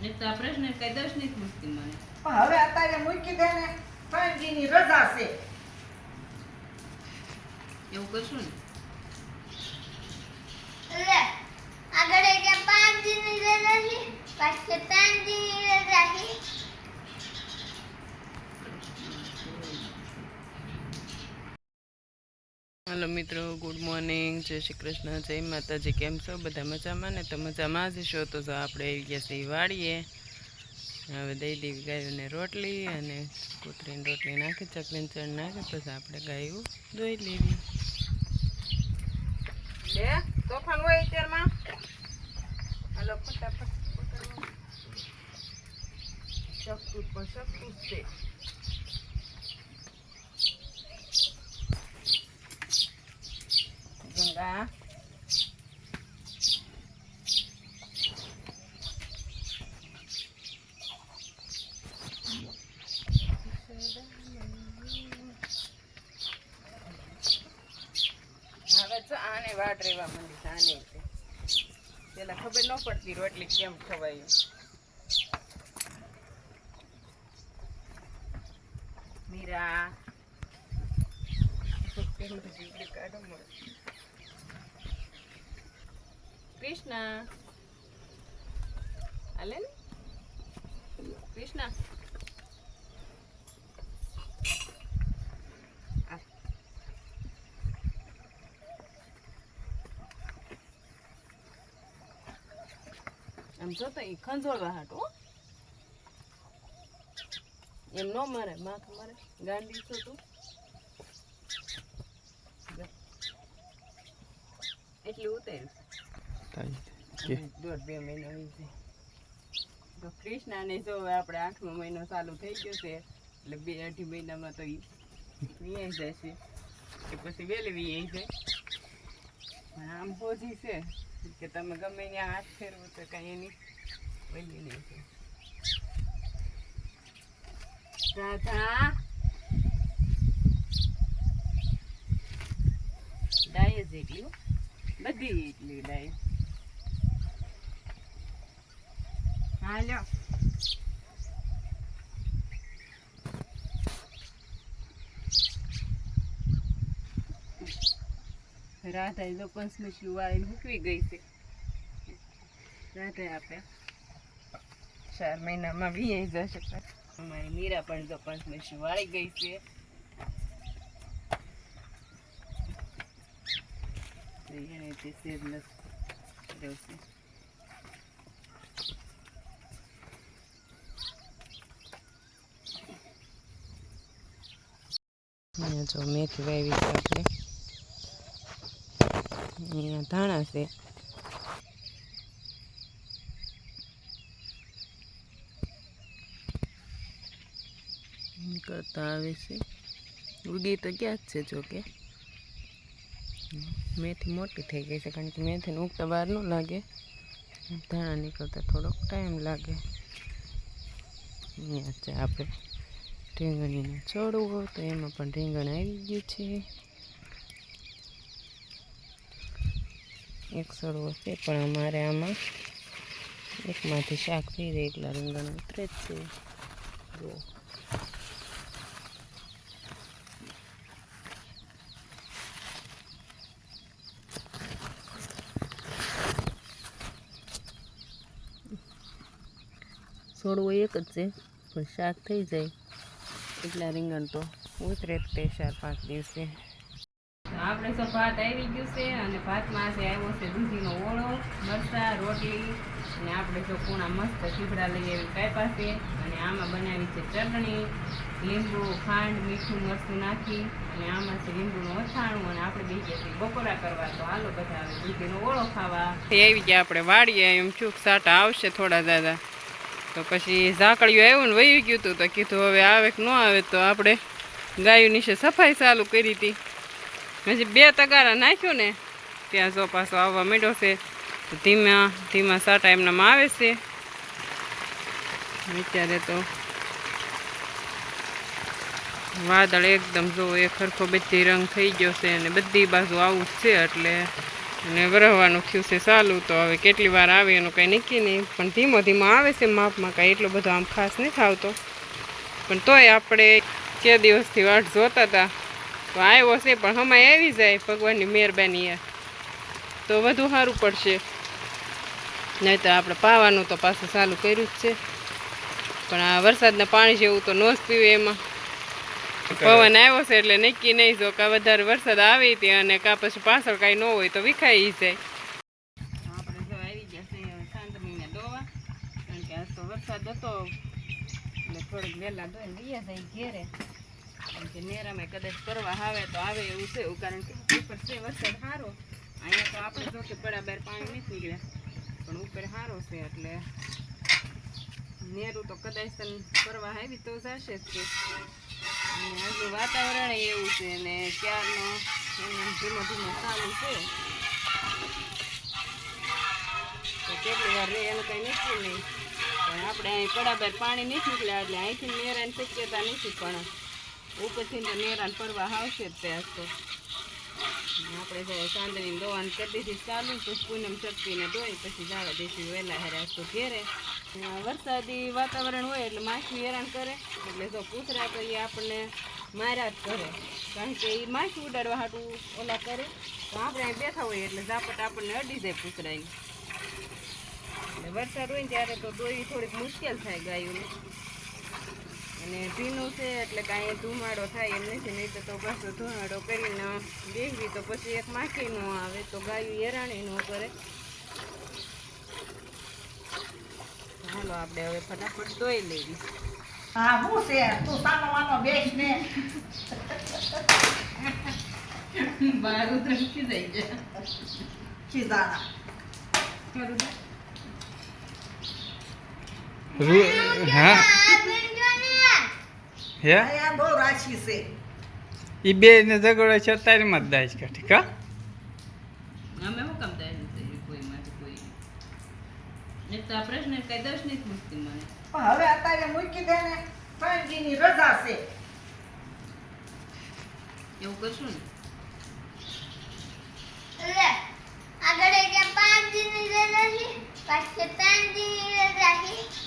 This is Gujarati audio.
ને તો પ્રશ્ન કઈ દસ નથી પૂછતી મને. પણ હવે અત્યારે મૂકી દે ને ત્રણ રજા છે. એવું કરશું ને? લે આગળ કે પાંચ દિનની રજા છે પાછી ત્રણ દિનની રજા છે હલો મિત્રો ગુડ મોર્નિંગ જય શ્રી કૃષ્ણ, જય માતાજી, કેમ છો? બધા મજામાં? ને તો મજામાં જ છો? તો આપણે આવી ગયા છીએ વાળીએ હવે દઈ દેવી ગાયોને રોટલી અને કૂતરીને રોટલી નાખી, ચકલીને ચણ નાખી, પછી આપણે ગાયું દોઈ લેવી હોય તો આને વાટ રહેવા માંડી આને પેલા ખબર ન પડતી રોટલી કેમ ખવાયું. મીરા. કાઢો મળે કૃષ્ણ. હાલે ને? કૃષ્ણ. આમ જો તો એ ખંજોળવા હાટો એમ ન મરે માથું મરે. ગાંડી છો તું એટલી ઉતાર્યું દોઢ બે મહિના વીસે તો કૃષ્ણાને જો હવે આપણે આઠમો મહિનો ચાલુ થઈ ગયો છે એટલે બે અઢી મહિનામાં તો ઈ જાય છે કે પછી વહેલી વિયાઈ જાય. પણ આમ હોજી છે કે તમે ગમે ત્યાં હાથ ફેરવો તો કાંઈ એની વહેલી નહીં છે રાધા. ડાય જ એટલી. બધી એટલી ડાય. હા લ્યો રાધા તો પંચમશી વાળી મૂકવી ગઈ છે. રાધા આપે. ચાર મહિનામાં વીઆઈ જશે પાછી. અમારી મીરા પણ તો પંચમશી વાળી ગઈ છે. એને તે સેજ નથી. અહીંયા જો મેથી વાવી છે આપણે. અહીંયા ધાણા છે. કરતા આવે છે. ઉગી તો ક્યાં જ છે જોકે મેથી મોટી થઈ ગઈ છે કારણ કે મેથીને ઉગતા વાર ન લાગે. ધાણા નીકળતા થોડોક ટાઈમ લાગે. અહીંયા છે આપણે રીંગણીને છોડવો તો એમાં પણ રીંગણ આવી ગયું છે. એક છોડવો છે, પણ અમારે આમાં એકમાંથી શાક થઈ જાય એટલા રીંગણ ઉતરે જ છે. જો છોડવો એક જ છે, પણ શાક થઈ જાય. એટલા રીંગણ તો ઉતરે જ તે ચાર પાંચ દિવસે. આપણે તો ભાત આવી ગયું છે અને ભાતમાં આજે આવ્યો છે દૂધીનો ઓળો મરચા રોટલી અને આપણે જો પૂણા મસ્ત ચીભડા લઈ આવી કાપ્યા છે અને આમાં બનાવી છે ચટણી લીંબુ ખાંડ મીઠું મરચું નાખી અને આમાં છે લીંબુનું અથાણું અને આપણે બે ગયા છીએ બપોરા કરવા. તો હાલો બધા આવે દૂધીનો ઓળો ખાવા. આવી ગયા આપણે વાળીએ એમ ચૂક સાટા આવશે થોડા દાદા. તો પછી ઝાકળિયું આવ્યું ને વહી ગયું હતું તો કીધું, હવે આવે કે ન આવે તો આપણે ગાયું નીચે સફાઈ ચાલુ કરી હતી. પછી બે તગારા નાખ્યું ને, ત્યાં જો પાછો આવવા માંડ્યો છે, તો ધીમા ધીમા સાટા એમનામાં આવે છે. અત્યારે તો વાદળ એકદમ જો એ ખરખો બધી રંગ થઈ ગયો છે અને બધી બાજુ આવું છે એટલે અને વરહવાનું થયું છે ચાલુ, તો હવે કેટલી વાર આવે એનું કંઈ નક્કી નહીં. પણ ધીમો ધીમો આવે છે માપમાં કાંઈ એટલો બધો આમ ખાસ નહીં આવતો. પણ તોય આપણે કે દિવસથી વાટ જોતા હતા. તો આવ્યો છે, પણ હમણાં આવી જાય ભગવાનની મહેરબાની યાર તો વધુ સારું પડશે. નહીં તો આપણે પાવાનું તો પાછું ચાલુ કર્યું જ છે. પણ આ વરસાદના પાણી જેવું તો ન જ પીવે એમાં. પવન આવ્યો છે એટલે નક્કી નહીં જો કાં વધારે વરસાદ આવે તે અને કા પછી પાછળ કાંઈ ન હોય તો વિખાઈ જાય. આપણે જો આવી ગયા છે સાંજમીને દોવા. કારણ કે આજ તો વરસાદ હતો એટલે થોડીક વહેલા દોઈને જાય ઘેરે. કારણ કે નેરામાં કદાચ કરવા આવે તો આવે એવું છે એવું કારણ કે ઉપર છે વરસાદ સારો અહીંયા તો આપણે જો કે પડા બાર પાણી નથી નીકળ્યા પણ ઉપર સારો છે એટલે નેરું તો કદાચ કરવા આવી તો જશે જ કે આજનું વાતાવરણ એવું છે ને ક્યારનો ધીમો ધીમો ચાલુ છે. તો કેટલી વાર રહે એનું કંઈ નક્કી નહીં. પણ આપણે અહીં પડાબર પાણી નથી નીકળ્યા એટલે અહીંથી નેરાની શક્યતા નથી, પણ ઉપરથી નેરાન પડવા આવશે જ ત્યાં તો. આપણે જો ચાંદની દોવાની કરી દીધી ચાલુ પછી પૂનમ શક્તિને દોઈ, પછી જવા દેશું વહેલા હેરા તો ઘેરે. વરસાદી વાતાવરણ હોય એટલે માછલી હેરાન કરે. એટલે જો પૂતરા તો એ આપણને માર્યા જ કરે. કારણ કે એ માછલી ઉડાડવા હાટું ઓલા કરે. તો આપણે અહીં બેઠા હોઈએ એટલે ઝાપટ આપણને અડી જાય પૂતરા ઈ. એટલે વરસાદ હોય ત્યારે તો દોઈ થોડીક મુશ્કેલ થાય ગાયોને. અને ભીનું છે એટલે કાંઈ ધુમાડો થાય એમ નથી નહીં તો પાછો ધુમાડો કરીને બેસવી તો પછી એક માખી ન આવે તો ગાયું હેરાણી ન કરે. હાલો આપણે હવે ફટાફટ ધોઈ લેવી. હા હું છે? તું સાનો વાનો બેસ ને. બહાર ઉતરકી જાય છે. ખીજાણા હા ને? હે? આ બહુ રાશિ છે. એ બે ને ઝઘડો છે તારી મત દાજ અમે હું કામ કોઈ માટે કોઈ તો આ પ્રશ્ન કઈ દસ નહીં પૂછતી હવે અત્યારે મૂકી દે ને ત્રણજીની રજા છે. એવું કરશું ને લે આગળ એક પાંચજીની રજા છે પાછળ ત્રણજીની રજા છે.